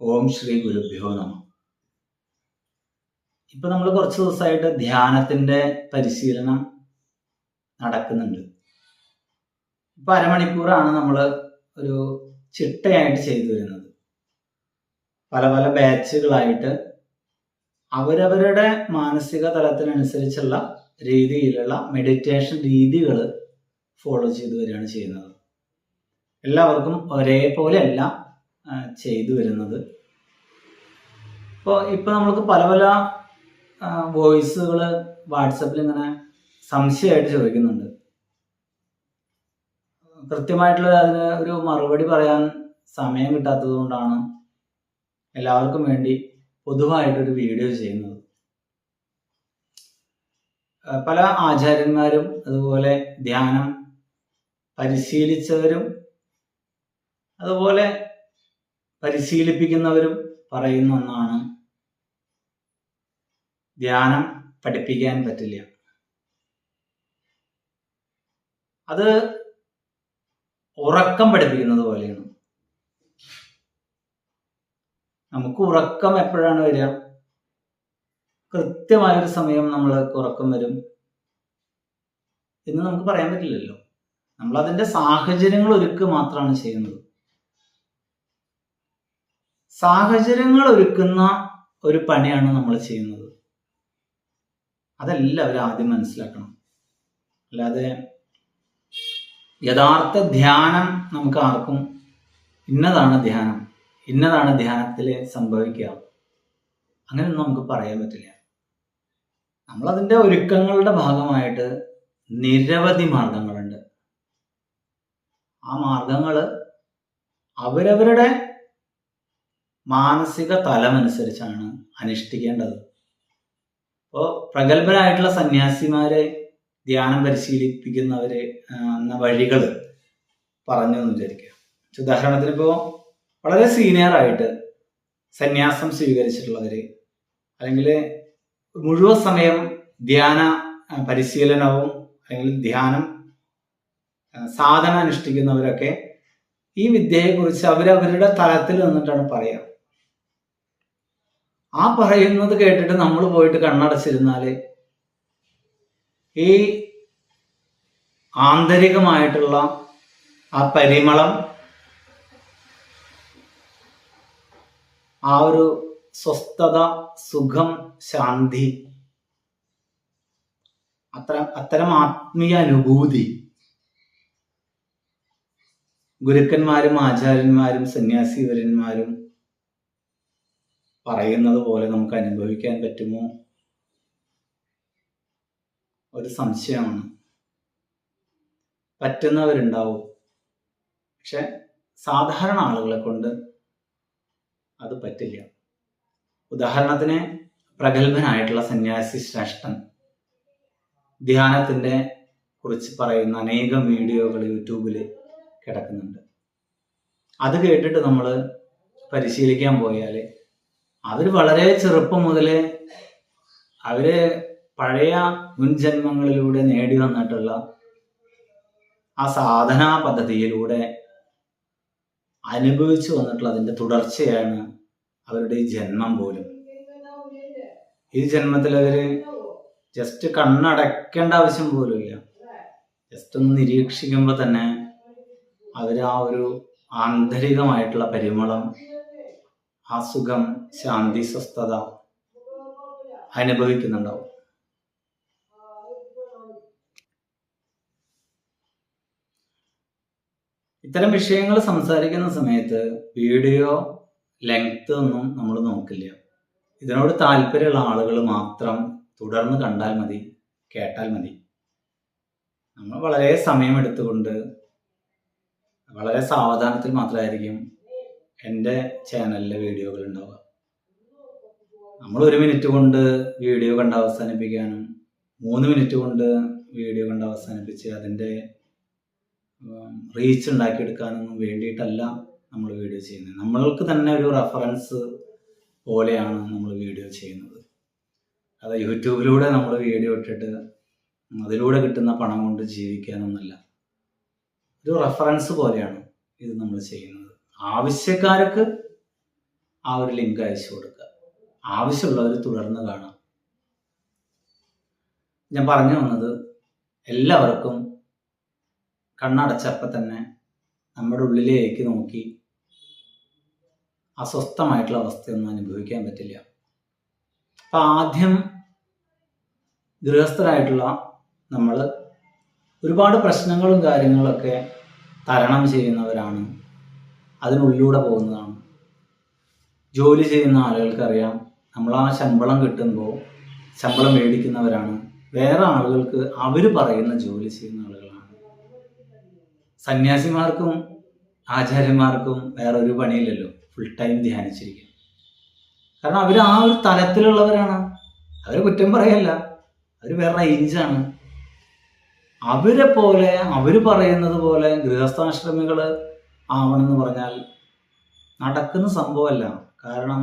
ഓം ശ്രീ ഗുരുഭ്യോ നമ. ഇപ്പൊ നമ്മൾ കുറച്ച് ദിവസമായിട്ട് ധ്യാനത്തിന്റെ പരിശീലനം നടക്കുന്നുണ്ട്. ഇപ്പൊ അരമണിക്കൂറാണ് നമ്മൾ ഒരു ചിട്ടയായിട്ട് ചെയ്തു വരുന്നത്. പല പല ബാച്ചുകളായിട്ട് അവരവരുടെ മാനസിക തലത്തിനനുസരിച്ചുള്ള രീതിയിലുള്ള മെഡിറ്റേഷൻ രീതികൾ ഫോളോ ചെയ്തു വരികയാണ് ചെയ്യുന്നത്. എല്ലാവർക്കും ഒരേപോലെ അല്ല ആ, ചെയ്തു വരുന്നത്. ഇപ്പോൾ ഇപ്പോൾ നമ്മൾക്ക് പല പല വോയിസുകൾ വാട്സപ്പിൽ ഇങ്ങനെ സംശയമായിട്ട് ചോദിക്കുന്നുണ്ട്. കൃത്യമായിട്ടുള്ള അതിന് ഒരു മറുപടി പറയാൻ സമയം കിട്ടാത്തത് കൊണ്ടാണ് എല്ലാവർക്കും വേണ്ടി പൊതുവായിട്ടൊരു വീഡിയോ ചെയ്യുന്നത്. പല ആചാര്യന്മാരും അതുപോലെ ധ്യാനം പരിശീലിച്ചവരും അതുപോലെ പരിശീലിപ്പിക്കുന്നവരും പറയുന്ന ഒന്നാണ് ധ്യാനം പഠിപ്പിക്കാൻ പറ്റില്ല. അത് ഉറക്കം പഠിപ്പിക്കുന്നത് പോലെയാണ്. നമുക്ക് ഉറക്കം എപ്പോഴാണ് വരിക? കൃത്യമായൊരു സമയം നമ്മൾക്ക് ഉറക്കം വരും. എന്ന് നമുക്ക് പറയാൻ പറ്റില്ലല്ലോ. നമ്മൾ അതിന്റെ സാഹചര്യങ്ങൾ ഒരുക്കുക മാത്രമാണ് ചെയ്യുന്നത്. സാഹചര്യങ്ങൾ ഒരുക്കുന്ന ഒരു പണിയാണ് നമ്മൾ ചെയ്യുന്നത്. അതെല്ലാവരും ആദ്യം മനസ്സിലാക്കണം. അല്ലാതെ യഥാർത്ഥ ധ്യാനം നമുക്ക് ആർക്കും ഇന്നതാണ് ധ്യാനം. ഇന്നതാണ് ധ്യാനത്തിൽ സംഭവിക്കുക. അങ്ങനെയൊന്നും നമുക്ക് പറയാൻ പറ്റില്ല. നമ്മളതിന്റെ ഒരുക്കങ്ങളുടെ ഭാഗമായിട്ട് നിരവധി മാർഗങ്ങളുണ്ട്. ആ മാർഗങ്ങൾ അവരവരുടെ മാനസിക തലമനുസരിച്ചാണ് അനുഷ്ഠിക്കേണ്ടത്. അപ്പോൾ പ്രഗത്ഭരായിട്ടുള്ള സന്യാസിമാരെ ധ്യാനം പരിശീലിപ്പിക്കുന്നവരെ എന്ന വഴികൾ പറഞ്ഞു എന്ന് വിചാരിക്കുക. ഉദാഹരണത്തിന് ഇപ്പോൾ വളരെ സീനിയർ ആയിട്ട് സന്യാസം സ്വീകരിച്ചിട്ടുള്ളവര് അല്ലെങ്കിൽ മുഴുവൻ സമയം ധ്യാന പരിശീലനവും അല്ലെങ്കിൽ ധ്യാനം സാധന അനുഷ്ഠിക്കുന്നവരൊക്കെ ഈ വിദ്യയെക്കുറിച്ച് അവരവരുടെ തലത്തിൽ നിന്നിട്ടാണ് പറയുക. ആ പറയുന്നത് കേട്ടിട്ട് നമ്മൾ പോയിട്ട് കണ്ണടച്ചിരുന്നാൽ ഈ ആന്തരികമായിട്ടുള്ള ആ പരിമളം ആ ഒരു സ്വസ്ഥത സുഖം ശാന്തി അത്ര അത്തരം ആത്മീയ അനുഭൂതി ഗുരുക്കന്മാരും ആചാര്യന്മാരും സന്യാസിവരന്മാരും പറയുന്നത് പോലെ നമുക്ക് അനുഭവിക്കാൻ പറ്റുമോ? ഒരു സംശയമാണ്. പറ്റുന്നവരുണ്ടാവും. പക്ഷെ സാധാരണ ആളുകളെ കൊണ്ട് അത് പറ്റില്ല. ഉദാഹരണത്തിന് പ്രഗത്ഭനായിട്ടുള്ള സന്യാസി ശ്രേഷ്ഠൻ. ധ്യാനത്തിന്റെ കുറിച്ച് പറയുന്ന അനേകം വീഡിയോകൾ യൂട്യൂബിൽ കിടക്കുന്നുണ്ട്. അത് കേട്ടിട്ട് നമ്മൾ പരിശീലിക്കാൻ പോയാൽ അവർ വളരെ ചെറുപ്പം മുതൽ അവർ പഴയ മുൻജന്മങ്ങളിലൂടെ നേടി വന്നിട്ടുള്ള ആ സാധനാ പദ്ധതിയിലൂടെ അനുഭവിച്ചു വന്നിട്ടുള്ള അതിന്റെ തുടർച്ചയാണ് അവരുടെ ഈ ജന്മം പോലും. ഈ ജന്മത്തിൽ അവർ ജസ്റ്റ് കണ്ണടയ്ക്കേണ്ട ആവശ്യം പോലും ഇല്ല. ജസ്റ്റ് ഒന്ന് നിരീക്ഷിക്കുമ്പോൾ തന്നെ അവർ ആ ഒരു ആന്തരികമായിട്ടുള്ള പരിമളം ആ സുഖം ശാന്തി സ്വസ്ഥത അനുഭവിക്കുന്നുണ്ടാവും. ഇത്തരം വിഷയങ്ങൾ സംസാരിക്കുന്ന സമയത്ത് വീഡിയോ ലെങ്ത് ഒന്നും നമ്മൾ നോക്കില്ല. ഇതിനോട് താല്പര്യമുള്ള ആളുകൾ മാത്രം തുടർന്ന് കണ്ടാൽ മതി കേട്ടാൽ മതി. നമ്മൾ വളരെ സമയമെടുത്തുകൊണ്ട് വളരെ സാവധാനത്തിൽ മാത്രമായിരിക്കും എന്റെ ചാനലിലെ വീഡിയോകൾ ഉണ്ടാവുക നമ്മൾ ഒരു മിനിറ്റ് കൊണ്ട് വീഡിയോ കണ്ട് അവസാനിപ്പിക്കാനും മൂന്ന് മിനിറ്റ് കൊണ്ട് വീഡിയോ കണ്ട് അവസാനിപ്പിച്ച് അതിന്റെ റീച്ച് ഉണ്ടാക്കിയെടുക്കാനൊന്നും വേണ്ടിയിട്ടല്ല നമ്മൾ വീഡിയോ ചെയ്യുന്നത്. നമ്മൾക്ക് തന്നെ ഒരു റെഫറൻസ് പോലെയാണ് നമ്മൾ വീഡിയോ ചെയ്യുന്നത്. അത് യൂട്യൂബിലൂടെ നമ്മൾ വീഡിയോ ഇട്ടിട്ട് അതിലൂടെ കിട്ടുന്ന പണം കൊണ്ട് ജീവിക്കാനൊന്നല്ല. ഒരു റെഫറൻസ് പോലെയാണ് ഇത് നമ്മൾ ചെയ്യുന്നത്. ആവശ്യക്കാർക്ക് ആ ഒരു ലിങ്ക് അയച്ചു കൊടുക്കുക. ആവശ്യമുള്ളവർ തുടർന്ന് കാണാം. ഞാൻ പറഞ്ഞു വന്നത് എല്ലാവർക്കും കണ്ണടച്ചപ്പോൾ തന്നെ നമ്മുടെ ഉള്ളിലേക്ക് നോക്കി അസ്വസ്ഥമായിട്ടുള്ള അവസ്ഥയൊന്നും അനുഭവിക്കാൻ പറ്റില്ല. അപ്പം ആദ്യം ഗൃഹസ്ഥരായിട്ടുള്ള നമ്മൾ ഒരുപാട് പ്രശ്നങ്ങളും കാര്യങ്ങളൊക്കെ തരണം ചെയ്യുന്നവരാണ് അതിനുള്ളിലൂടെ പോകുന്നതാണ്. ജോലി ചെയ്യുന്ന ആളുകൾക്കറിയാം നമ്മൾ ആ ശമ്പളം കിട്ടുമ്പോൾ ശമ്പളം മേടിക്കുന്നവരാണ്. വേറെ ആളുകൾക്ക് അവർ പറയുന്ന ജോലി ചെയ്യുന്ന ആളുകളാണ്. സന്യാസിമാർക്കും ആചാര്യന്മാർക്കും വേറെ ഒരു പണിയില്ലല്ലോ ഫുൾ ടൈം ധ്യാനിച്ചിരിക്കും. കാരണം അവർ ആ ഒരു തലത്തിലുള്ളവരാണ്. അവർ കുറ്റം പറയല്ല. അവർ വേറെ റേഞ്ചാണ് അവരെ പോലെ അവർ പറയുന്നത് പോലെ ഗൃഹസ്ഥാശ്രമികൾ ആവണമെന്ന് പറഞ്ഞാൽ നടക്കുന്ന സംഭവമല്ല. കാരണം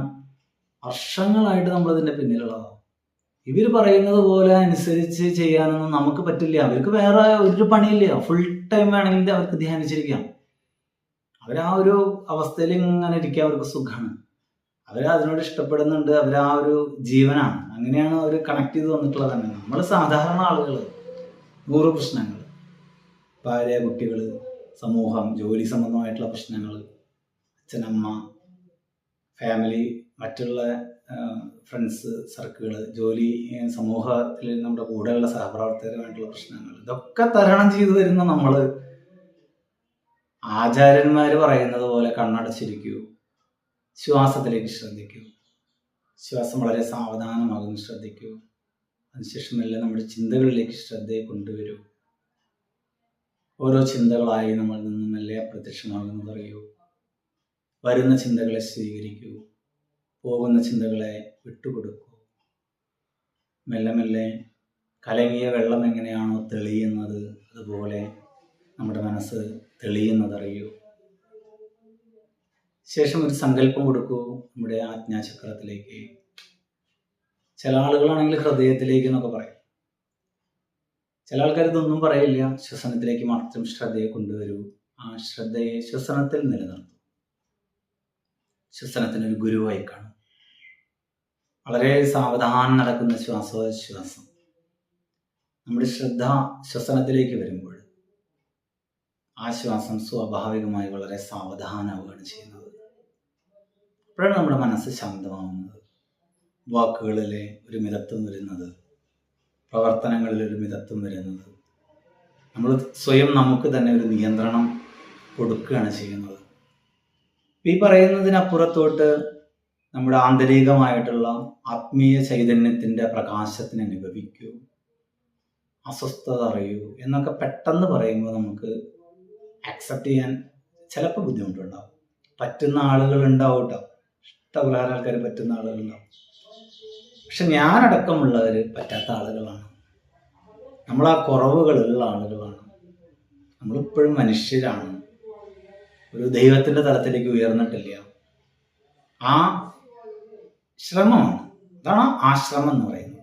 വർഷങ്ങളായിട്ട് നമ്മളിതിന്റെ പിന്നിലുള്ളതാണ് ഇവർ പറയുന്നത് പോലെ അനുസരിച്ച് ചെയ്യാനൊന്നും നമുക്ക് പറ്റില്ല. അവർക്ക് വേറെ ഒരു പണിയില്ല. ഫുൾ ടൈം വേണമെങ്കിൽ അവർക്ക് ധ്യാനിച്ചിരിക്കാം. അവർ ആ ഒരു അവസ്ഥയിൽ ഇങ്ങനെ ഇരിക്കുക അവർക്ക് സുഖമാണ് അവർ അതിനോട് ഇഷ്ടപ്പെടുന്നുണ്ട്. അവർ ആ ഒരു ജീവനാണ്. അങ്ങനെയാണ് അവർ കണക്ട് ചെയ്ത് വന്നിട്ടുള്ളത് തന്നെ. നമ്മൾ സാധാരണ ആളുകൾ നൂറ് പ്രശ്നങ്ങൾ ഭാര്യ കുട്ടികൾ സമൂഹം ജോലി സംബന്ധമായിട്ടുള്ള പ്രശ്നങ്ങൾ അച്ഛനമ്മ ഫാമിലി മറ്റുള്ള ഫ്രണ്ട്സ് സർക്കിൾ ജോലി സമൂഹത്തിൽ നമ്മുടെ കൂടെയുള്ള സഹപ്രവർത്തകരുമായിട്ടുള്ള പ്രശ്നങ്ങൾ ഇതൊക്കെ തരണം ചെയ്തു വരുന്ന നമ്മൾ ആചാര്യന്മാർ പറയുന്നത് പോലെ കണ്ണടച്ചിരിക്കൂ ശ്വാസത്തിലേക്ക് ശ്രദ്ധിക്കൂ ശ്വാസം വളരെ സാവധാനമാകുന്നു ശ്രദ്ധിക്കൂ. അതിനുശേഷം എല്ലാം നമ്മുടെ ചിന്തകളിലേക്ക് ശ്രദ്ധയെ കൊണ്ടുവരൂ. ഓരോ ചിന്തകളായി നമ്മൾ നിന്നും മെല്ലെ അപ്രത്യക്ഷമാകുന്നത് അറിയൂ. വരുന്ന ചിന്തകളെ സ്വീകരിക്കൂ. പോകുന്ന ചിന്തകളെ വിട്ടുകൊടുക്കൂ. മെല്ലെ മെല്ലെ കലങ്ങിയ വെള്ളം എങ്ങനെയാണോ തെളിയുന്നത് അതുപോലെ നമ്മുടെ മനസ്സ് തെളിയുന്നതറിയൂ ശേഷം ഒരു സങ്കല്പം കൊടുക്കൂ നമ്മുടെ ആജ്ഞാചക്രത്തിലേക്ക്. ചില ആളുകളാണെങ്കിൽ ഹൃദയത്തിലേക്ക് എന്നൊക്കെ പറയും. ചില ആൾക്കാർ ഇതൊന്നും പറയില്ല. ശ്വസനത്തിലേക്ക് മാത്രം ശ്രദ്ധയെ കൊണ്ടുവരൂ. ആ ശ്രദ്ധയെ ശ്വസനത്തിൽ നിലനിർത്തും. ശ്വസനത്തിനൊരു ഗുരുവായി കാണും. വളരെ സാവധാനം നടക്കുന്ന ശ്വാസോച്ഛ്വാസം. നമ്മുടെ ശ്രദ്ധ ശ്വസനത്തിലേക്ക് വരുമ്പോൾ ആ ശ്വാസം സ്വാഭാവികമായി വളരെ സാവധാനമാവുകയാണ് ചെയ്യുന്നത്. അപ്പോഴാണ് നമ്മുടെ മനസ്സ് ശാന്തമാവുന്നത്. വാക്കുകളിലെ ഒരു മിതത്വം വരുന്നത്. പ്രവർത്തനങ്ങളിൽ ഒരു മിതത്വം വരുന്നത്. നമ്മൾ സ്വയം നമുക്ക് തന്നെ ഒരു നിയന്ത്രണം കൊടുക്കുകയാണ് ചെയ്യുന്നത്. ഈ പറയുന്നതിനപ്പുറത്തോട്ട് നമ്മുടെ ആന്തരികമായിട്ടുള്ള ആത്മീയ ചൈതന്യത്തിന്റെ പ്രകാശത്തിന് അനുഭവിക്കൂ. അസ്വസ്ഥത അറിയൂ എന്നൊക്കെ പെട്ടെന്ന് പറയുമ്പോൾ നമുക്ക് അക്സെപ്റ്റ് ചെയ്യാൻ ചിലപ്പോൾ ബുദ്ധിമുട്ടുണ്ടാവും. പറ്റുന്ന ആളുകൾ ഉണ്ടാവും കേട്ടോ ഇഷ്ടപ്രകാരം ആൾക്കാർ പറ്റുന്ന ആളുകളുണ്ടാവും പക്ഷെ ഞാനടക്കമുള്ളവർ പറ്റാത്ത ആളുകളാണ്. നമ്മൾ ആ കുറവുകളുള്ള ആളുകളാണ്. നമ്മളിപ്പോഴും മനുഷ്യരാണ്. ഒരു ദൈവത്തിന്റെ തലത്തിലേക്ക് ഉയർന്നിട്ടില്ല. ആ ശ്രമമാണ്. അതാണ് ആശ്രമം എന്ന് പറയുന്നത്.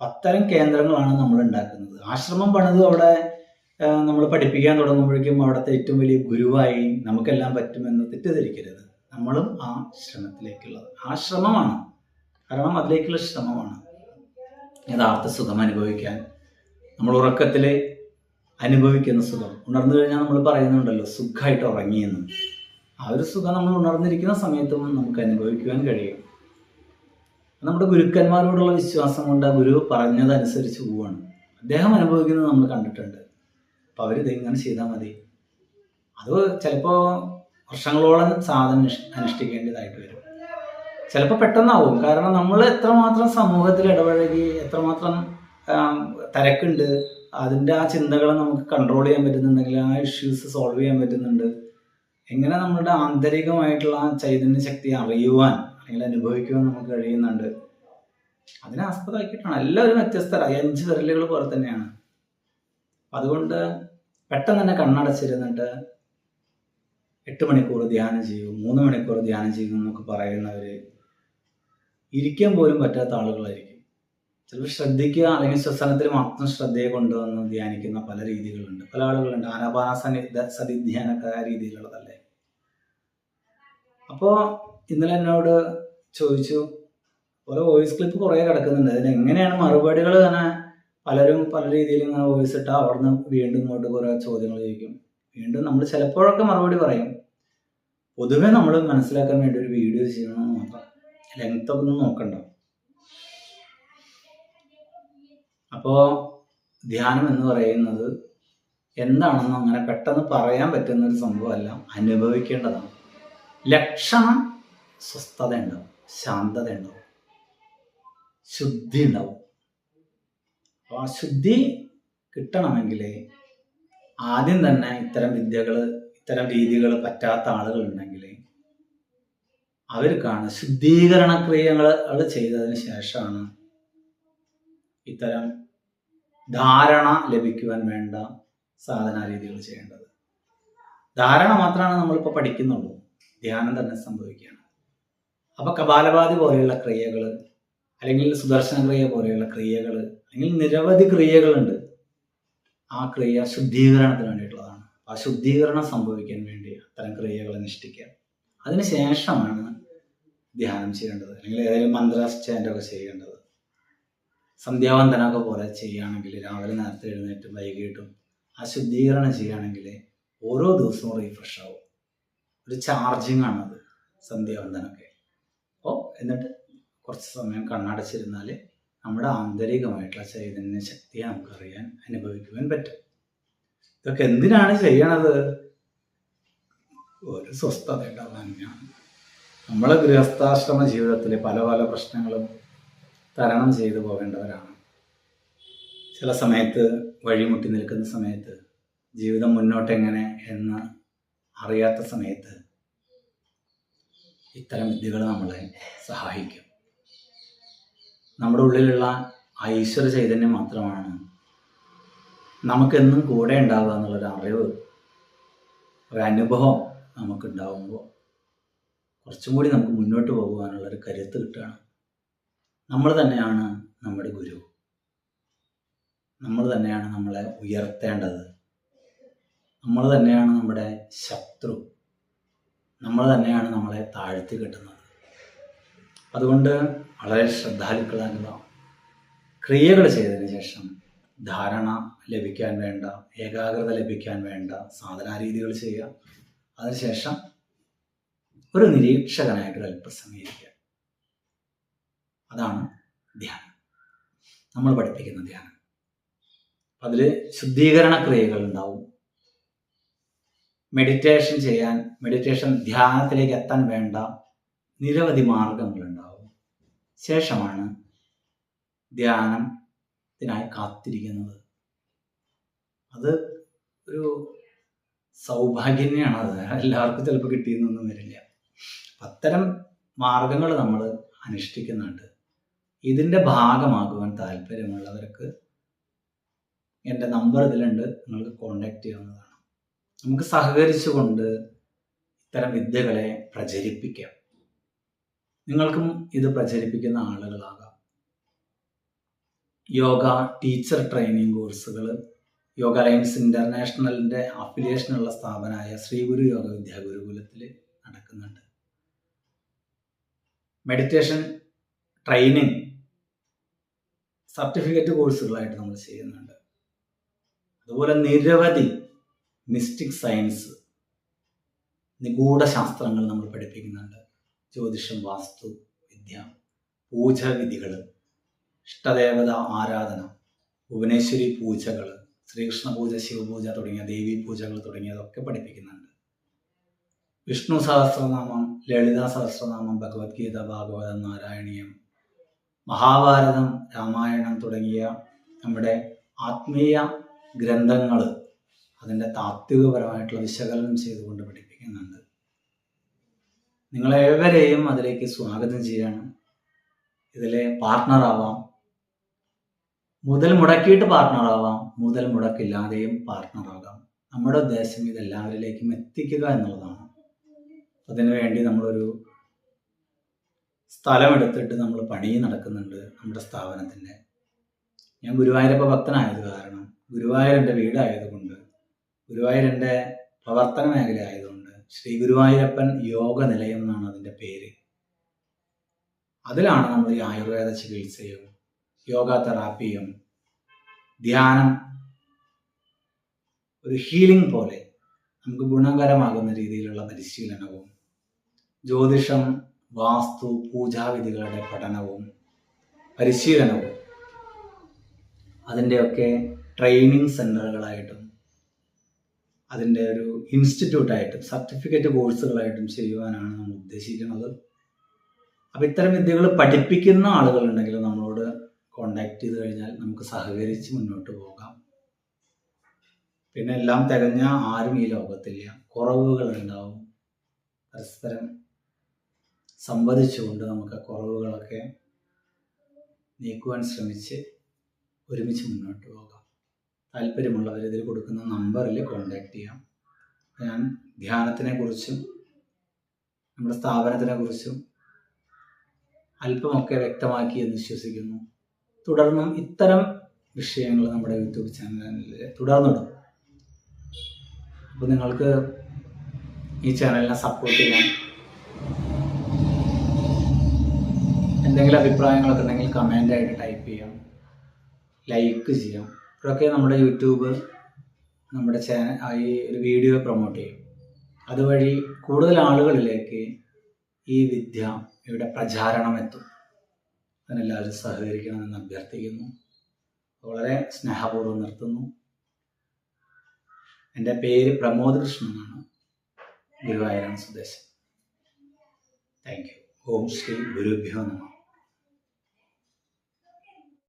അത്തരം കേന്ദ്രങ്ങളാണ് നമ്മൾ ഉണ്ടാക്കുന്നത്. ആശ്രമം പണിത് അവിടെ നമ്മൾ പഠിപ്പിക്കാൻ തുടങ്ങുമ്പോഴേക്കും അവിടുത്തെ ഏറ്റവും വലിയ ഗുരുവായി നമുക്കെല്ലാം പറ്റുമെന്ന് തെറ്റിദ്ധരിക്കരുത്. നമ്മളും ആ ശ്രമത്തിലേക്കുള്ളത്. ആ ശ്രമമാണ് കാരണം അതിലേക്കുള്ള ശ്രമമാണ്. യഥാർത്ഥ സുഖം അനുഭവിക്കാൻ. നമ്മൾ ഉറക്കത്തിൽ അനുഭവിക്കുന്ന സുഖം. ഉണർന്നു കഴിഞ്ഞാൽ നമ്മൾ പറയുന്നുണ്ടല്ലോ സുഖമായിട്ട് ഉറങ്ങിയെന്ന്. ആ ഒരു സുഖം നമ്മൾ ഉണർന്നിരിക്കുന്ന സമയത്തും നമുക്ക് അനുഭവിക്കുവാൻ കഴിയും. നമ്മുടെ ഗുരുക്കന്മാരോടുള്ള വിശ്വാസം കൊണ്ട് ഗുരു പറഞ്ഞതനുസരിച്ച് പോവാണ്. അദ്ദേഹം അനുഭവിക്കുന്നത് നമ്മൾ കണ്ടിട്ടുണ്ട്. അപ്പോൾ അവർ ഇതെങ്ങനെ ചെയ്താൽ മതി. അത് ചിലപ്പോൾ വർഷങ്ങളോളം സാധനം അനുഷ്ഠിക്കേണ്ടതായിട്ട് വരും. ചിലപ്പോൾ പെട്ടെന്നാവും. കാരണം നമ്മൾ എത്രമാത്രം സമൂഹത്തിൽ ഇടപഴകി എത്രമാത്രം തിരക്കുണ്ട് അതിന്റെ ആ ചിന്തകളെ നമുക്ക് കൺട്രോൾ ചെയ്യാൻ പറ്റുന്നുണ്ടെങ്കിൽ ആ ഇഷ്യൂസ് സോൾവ് ചെയ്യാൻ പറ്റുന്നുണ്ട്. എങ്ങനെ നമ്മളുടെ ആന്തരികമായിട്ടുള്ള ആ ചൈതന്യ ശക്തി അറിയുവാൻ അല്ലെങ്കിൽ അനുഭവിക്കുവാൻ നമുക്ക് കഴിയുന്നുണ്ട്. അതിനെ ആസ്പദമാക്കിയിട്ടാണ്. എല്ലാവരും വ്യത്യസ്തരായി. അഞ്ച് വിരലുകൾ പോലെ തന്നെയാണ്. അതുകൊണ്ട് പെട്ടെന്ന് തന്നെ കണ്ണടച്ചിരുന്നിട്ട് എട്ട് മണിക്കൂർ ധ്യാനം ചെയ്യൂ മൂന്ന് മണിക്കൂർ ധ്യാനം ചെയ്യൂ എന്നൊക്കെ പറയുന്നവർ ഇരിക്കാൻ പോലും പറ്റാത്ത ആളുകളായിരിക്കും. ചിലപ്പോൾ ശ്രദ്ധിക്കുക അല്ലെങ്കിൽ ശ്വസനത്തിൽ മാത്രം ശ്രദ്ധയെ കൊണ്ടുവന്ന് ധ്യാനിക്കുന്ന പല രീതികളുണ്ട്. പല ആളുകളുണ്ട്. ആനാപാന സനി സതി ആ രീതിയിലുള്ളതല്ലേ? അപ്പോൾ ഇന്നലെ എന്നോട് ചോദിച്ചു ഓരോ വോയിസ് ക്ലിപ്പ് കുറേ കിടക്കുന്നുണ്ട്. അതിന് എങ്ങനെയാണ് മറുപടികൾ തന്നെ പലരും പല രീതിയിൽ ഇങ്ങനെ വോയിസ് ഇട്ടാൽ അവിടുന്ന് വീണ്ടും ഇങ്ങോട്ട് കുറേ ചോദ്യങ്ങൾ ചോദിക്കും. വീണ്ടും നമ്മൾ ചിലപ്പോഴൊക്കെ മറുപടി പറയും. പൊതുവെ നമ്മൾ മനസ്സിലാക്കാൻ വേണ്ടി ഒരു വീഡിയോ ചെയ്യണമെന്ന് മാത്രം. ലെങ്ത് ഒക്കെ ഒന്നും നോക്കണ്ട. അപ്പോൾ ധ്യാനം എന്ന് പറയുന്നത് എന്താണെന്ന് അങ്ങനെ പെട്ടെന്ന് പറയാൻ പറ്റുന്ന ഒരു സംഭവമല്ല അനുഭവിക്കേണ്ടതാണ്. ലക്ഷണം സ്വസ്ഥത ഉണ്ടാവും ശാന്തത ഉണ്ടാവും ശുദ്ധി ഉണ്ടാവും. അപ്പോൾ ആ ശുദ്ധി കിട്ടണമെങ്കിൽ ആദ്യം തന്നെ ഇത്തരം വിദ്യകൾ ഇത്തരം രീതികൾ പറ്റാത്ത ആളുകൾ ഉണ്ടെങ്കിൽ അവർക്കാണ് ശുദ്ധീകരണ ക്രിയകൾ ചെയ്തതിന് ശേഷമാണ് ഇത്തരം ധാരണ ലഭിക്കുവാൻ വേണ്ട സാധനാരീതികൾ ചെയ്യേണ്ടത്. ധാരണ മാത്രമാണ് നമ്മളിപ്പോൾ പഠിക്കുന്നുള്ളൂ. ധ്യാനം തന്നെ സംഭവിക്കുകയാണ്. അപ്പോൾ കപാലപാതി പോലെയുള്ള ക്രിയകൾ അല്ലെങ്കിൽ സുദർശന ക്രിയ പോലെയുള്ള ക്രിയകൾ അല്ലെങ്കിൽ നിരവധി ക്രിയകളുണ്ട്. ആ ക്രിയ ശുദ്ധീകരണത്തിന് വേണ്ടിയിട്ടുള്ളതാണ്. ആ ശുദ്ധീകരണം സംഭവിക്കാൻ വേണ്ടി അത്തരം ക്രിയകൾ അനുഷ്ഠിക്കുക അതിനുശേഷമാണ് ധ്യാനം ചെയ്യേണ്ടത്. അല്ലെങ്കിൽ ഏതെങ്കിലും മന്ത്രാശ്ചാന്റൊക്കെ ചെയ്യേണ്ടത്. സന്ധ്യാവന്തനമൊക്കെ പോലെ ചെയ്യുകയാണെങ്കിൽ രാവിലെ നേരത്തെ എഴുന്നേറ്റും വൈകിട്ടും ആ ശുദ്ധീകരണം ചെയ്യുകയാണെങ്കിൽ ഓരോ ദിവസവും റീഫ്രഷ് ആവും. ഒരു ചാർജിങ് ആണത് സന്ധ്യാവന്തനമൊക്കെ. അപ്പോൾ എന്നിട്ട് കുറച്ച് സമയം കണ്ണടച്ചിരുന്നാൽ നമ്മുടെ ആന്തരികമായിട്ടുള്ള ചൈതന്യ ശക്തിയെ നമുക്കറിയാൻ അനുഭവിക്കുവാൻ പറ്റും. ഇതൊക്കെ എന്തിനാണ് ചെയ്യണത്? ഒരു സ്വസ്ഥത ഉണ്ടാവാനാണ് നമ്മളെ ഗൃഹസ്ഥാശ്രമ ജീവിതത്തിൽ പല പല പ്രശ്നങ്ങളും തരണം ചെയ്തു പോകേണ്ടവരാണ്. ചില സമയത്ത് വഴിമുട്ടി നിൽക്കുന്ന സമയത്ത് ജീവിതം മുന്നോട്ട് എങ്ങനെ എന്ന് അറിയാത്ത സമയത്ത് ഇത്തരം വിദ്യകൾ നമ്മളെ സഹായിക്കും. നമ്മുടെ ഉള്ളിലുള്ള ഐശ്വര്യ ചൈതന്യം മാത്രമാണ് നമുക്കെന്നും കൂടെ ഉണ്ടാവുക എന്നുള്ളൊരു അറിവ് ഒരു അനുഭവം നമുക്കുണ്ടാവുമ്പോൾ കുറച്ചും കൂടി നമുക്ക് മുന്നോട്ട് പോകുവാനുള്ള ഒരു കരുത്ത് കിട്ടുകയാണ്. നമ്മൾ തന്നെയാണ് നമ്മുടെ ഗുരു. നമ്മൾ തന്നെയാണ് നമ്മളെ ഉയർത്തേണ്ടത്. നമ്മൾ തന്നെയാണ് നമ്മുടെ ശത്രു. നമ്മൾ തന്നെയാണ് നമ്മളെ താഴ്ത്തി കെട്ടുന്നത്. അതുകൊണ്ട് വളരെ ശ്രദ്ധാലുക്കളാകുക. ക്രിയകൾ ചെയ്തതിന് ശേഷം ധാരണ ലഭിക്കാൻ വേണ്ട ഏകാഗ്രത ലഭിക്കാൻ വേണ്ട സാധനാരീതികൾ ചെയ്യുക. അതിനുശേഷം ഒരു നിരീക്ഷകനായിട്ട് അല്പസമയം ഇരിക്കുക അതാണ് ധ്യാനം. നമ്മൾ പഠിപ്പിക്കുന്ന ധ്യാനം. അതിൽ ശുദ്ധീകരണ ക്രിയകൾ ഉണ്ടാവും. മെഡിറ്റേഷൻ ചെയ്യാൻ മെഡിറ്റേഷൻ ധ്യാനത്തിലേക്ക് എത്താൻ വേണ്ട നിരവധി മാർഗങ്ങളുണ്ടാവും ശേഷമാണ് ധ്യാനത്തിനായി കാത്തിരിക്കുന്നത്. അത് ഒരു സൗഭാഗ്യം തന്നെയാണ് അത് എല്ലാവർക്കും ചിലപ്പോൾ കിട്ടിയെന്നൊന്നും വരില്ല. അത്തരം മാർഗങ്ങൾ നമ്മൾ അനുഷ്ഠിക്കുന്നുണ്ട്. ഇതിന്റെ ഭാഗമാകുവാൻ താല്പര്യമുള്ളവർക്ക് എന്റെ നമ്പർ ഇതിലുണ്ട്. നിങ്ങൾക്ക് കോണ്ടാക്ട് ചെയ്യാവുന്നതാണ്. നമുക്ക് സഹകരിച്ചുകൊണ്ട് ഇത്തരം വിദ്യകളെ പ്രചരിപ്പിക്കാം. നിങ്ങൾക്കും ഇത് പ്രചരിപ്പിക്കുന്ന ആളുകളാകാം. യോഗ ടീച്ചർ ട്രെയിനിങ് കോഴ്സുകൾ യോഗ അലയൻസ് ഇന്റർനാഷണലിന്റെ അഫിലിയേഷനുള്ള സ്ഥാപനമായ ശ്രീ ഗുരു യോഗ വിദ്യാ ഗുരുകുലത്തിൽ നടക്കുന്നുണ്ട്. മെഡിറ്റേഷൻ ട്രെയിനിങ് സർട്ടിഫിക്കറ്റ് കോഴ്സുകളായിട്ട് നമ്മൾ ചെയ്യുന്നുണ്ട്. അതുപോലെ നിരവധി മിസ്റ്റിക് സയൻസ് നിഗൂഢ ശാസ്ത്രങ്ങൾ നമ്മൾ പഠിപ്പിക്കുന്നുണ്ട്. ജ്യോതിഷം വാസ്തു വിദ്യ പൂജാവിധികൾ ഇഷ്ടദേവത ആരാധന ഭുവനേശ്വരി പൂജകൾ ശ്രീകൃഷ്ണ പൂജ ശിവപൂജ തുടങ്ങിയ ദേവീ പൂജകൾ തുടങ്ങിയതൊക്കെ പഠിപ്പിക്കുന്നുണ്ട്. വിഷ്ണു സഹസ്രനാമം ലളിത സഹസ്രനാമം ഭഗവത്ഗീത ഭാഗവതം നാരായണീയം മഹാഭാരതം രാമായണം തുടങ്ങിയ നമ്മുടെ ആത്മീയ ഗ്രന്ഥങ്ങൾ അതിന്റെ താത്വികപരമായിട്ടുള്ള വിശകലനം ചെയ്തുകൊണ്ട് പഠിപ്പിക്കുന്നുണ്ട്. നിങ്ങളേവരെയും അതിലേക്ക് സ്വാഗതം ചെയ്യാണ്. ഇതിലെ പാർട്ട്ണറാവാം മുതൽ മുടക്കിയിട്ട് പാർട്ട്ണറാവാം മുതൽ മുടക്കില്ലാതെയും പാർട്ട്ണറാകാം നമ്മുടെ ഉദ്ദേശം ഇതെല്ലാവരിലേക്കും എത്തിക്കുക എന്നുള്ളതാണ്. അതിനു വേണ്ടി നമ്മളൊരു സ്ഥലമെടുത്തിട്ട് നമ്മൾ പണി നടക്കുന്നുണ്ട് നമ്മുടെ സ്ഥാപനത്തിന്റെ. ഞാൻ ഗുരുവായൂരപ്പ ഭക്തനായത് കാരണം ഗുരുവായൂർ എന്റെ വീടായതുകൊണ്ട് ഗുരുവായൂർ എന്റെ പ്രവർത്തന മേഖല ആയതുകൊണ്ട് ശ്രീ ഗുരുവായൂരപ്പൻ യോഗ നിലയം എന്നാണ് അതിന്റെ പേര്. അതിലാണ് നമ്മൾ ഈ ആയുർവേദ ചികിത്സയും യോഗ തെറാപ്പിയും ധ്യാനം ഒരു ഹീലിംഗ് പോലെ നമുക്ക് ഗുണകരമാകുന്ന രീതിയിലുള്ള പരിശീലനവും ജ്യോതിഷം വാസ്തു പൂജാവിധികളുടെ പഠനവും പരിശീലനവും അതിന്റെയൊക്കെ ട്രെയിനിങ് സെന്ററുകളായിട്ടും അതിന്റെ ഒരു ഇൻസ്റ്റിറ്റ്യൂട്ടായിട്ടും സർട്ടിഫിക്കറ്റ് കോഴ്സുകളായിട്ടും ചെയ്യുവാനാണ് നമ്മൾ ഉദ്ദേശിക്കുന്നത്. അപ്പം ഇത്തരം വിദ്യകൾ പഠിപ്പിക്കുന്ന ആളുകളുണ്ടെങ്കിൽ നമ്മളോട് കോണ്ടാക്ട് ചെയ്ത് കഴിഞ്ഞാൽ നമുക്ക് സഹകരിച്ച് മുന്നോട്ട് പോകാം. പിന്നെ എല്ലാം തികഞ്ഞ ആരും ഈ ലോകത്തില്ല. കുറവുകൾ ഉണ്ടാവും പരസ്പരം സംവദിച്ചുകൊണ്ട് നമുക്ക് കുറവുകളൊക്കെ നീക്കുവാൻ ശ്രമിച്ച് ഒരുമിച്ച് മുന്നോട്ട് പോകാം. താല്പര്യമുള്ളവർ ഇതിൽ കൊടുക്കുന്ന നമ്പറിൽ കോണ്ടാക്ട് ചെയ്യാം. ഞാൻ ധ്യാനത്തിനെ കുറിച്ചും നമ്മുടെ സ്ഥാപനത്തിനെ കുറിച്ചും അല്പമൊക്കെ വ്യക്തമാക്കി എന്ന് വിശ്വസിക്കുന്നു. തുടർന്നും ഇത്തരം വിഷയങ്ങൾ നമ്മുടെ യൂട്യൂബ് ചാനലിൽ തുടർന്നിടും. അപ്പോൾ നിങ്ങൾക്ക് ഈ ചാനലിനെ സപ്പോർട്ട് ചെയ്യാം എന്തെങ്കിലും അഭിപ്രായങ്ങളൊക്കെ ഉണ്ടെങ്കിൽ കമന്റായിട്ട് ടൈപ്പ് ചെയ്യാം. ലൈക്ക് ചെയ്യാം. ഇതൊക്കെ നമ്മുടെ യൂട്യൂബ് നമ്മുടെ ചാനൽ ഈ ഒരു വീഡിയോ പ്രൊമോട്ട് ചെയ്യും. അതുവഴി കൂടുതൽ ആളുകളിലേക്ക് ഈ വിദ്യ ഇവിടെ പ്രചാരണം എത്തും. അതിനെല്ലാവരും സഹകരിക്കണമെന്ന് അഭ്യർത്ഥിക്കുന്നു. വളരെ സ്നേഹപൂർവം നിർത്തുന്നു. എന്റെ പേര് പ്രമോദ് കൃഷ്ണൻ എന്നാണ്. ഗുരുവായൂരാണ് സ്വദേശം. താങ്ക് യു ഓം ശ്രീ ഗുരുഭ്യോ നമ.